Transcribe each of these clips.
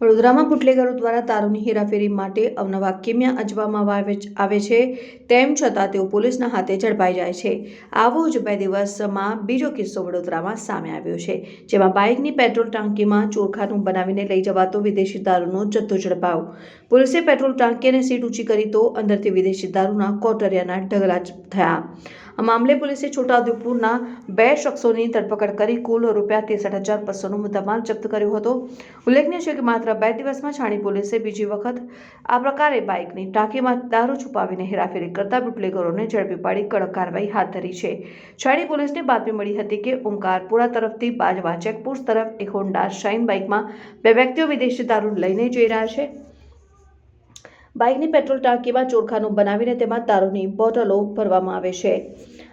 વડોદરામાં બુટલેગરો દ્વારા તારોની હેરાફેરી માટે અવનવા કિમિયા અજવામાં આવે છે તેમ છતાં તેઓ પોલીસના હાથે ઝડપાઈ જાય છે. આવો જ બે દિવસમાં બીજો કિસ્સો વડોદરામાં સામે આવ્યો છે, જેમાં બાઇકની પેટ્રોલ ટાંકીમાં ચોરખાનું બનાવીને લઈ જવાતો વિદેશી દારૂનો જથ્થો ઝડપાયો. પોલીસે પેટ્રોલ ટાંકીને સીટ ઊંચી કરી તો અંદરથી વિદેશી દારૂના કોટરિયાના ઢગલા થયા. મામલે પોલીસે છોટાઉદેપુરના બે શખ્સોની ધરપકડ કરી કુલ રૂપિયા ત્રેસઠ હજાર બસોનો મુદ્દામાલ જપ્ત કર્યો હતો. ઉલ્લેખનીય છે કે માત્ર બે દિવસમાં છાણી પોલીસે બીજી વખત આ પ્રકારે બાઇકની ટાંકીમાં દારૂ છુપાવીને હેરાફેરી કરતા બુટલેગરોને ઝડપી પાડી કડક કાર્યવાહી હાથ ધરી છે. છાણી પોલીસને બાતમી મળી હતી કે ઓમકારપુરા તરફથી બાજવા ચેકપોસ્ટ તરફ એક હોન્ડા શાઇન બાઇકમાં બે વ્યક્તિઓ વિદેશી દારૂ લઈને જઈ રહ્યા છે. બાઇકની પેટ્રોલ ટાંકીમાં ચોરખાનું બનાવીને તેમાં દારૂની બોટલો ભરવામાં આવે છે.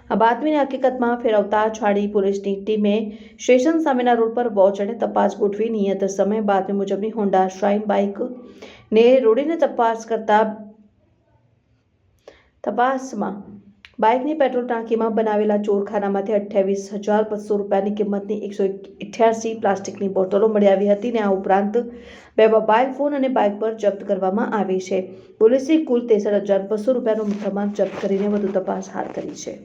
આ બાતમીને હકીકતમાં ફેરવતા છાડી પોલીસની ટીમે સ્ટેશન સામેના રોડ પર વોચ અને તપાસ ગોઠવી નિયત સમય બાતમી મુજબની હોન્ડા શ્રાઇન બાઇક ને રોડીને તપાસ કરતા તપાસમાં બાઇકની પેટ્રોલ ટાંકીમાં બનાવેલા ચોરખાનામાંથી અઠ્યાવીસ હજાર બસો રૂપિયાની કિંમતની એકસો અઠ્યાસી પ્લાસ્ટિકની બોટલો મળી આવી હતી ને આ ઉપરાંત બે મોબાઈલ ફોન અને બાઇક પર જપ્ત કરવામાં આવી છે. પોલીસે કુલ ત્રેસઠ હજાર બસો રૂપિયાનો મુદ્દામાલ જપ્ત કરીને વધુ તપાસ હાથ ધરી છે.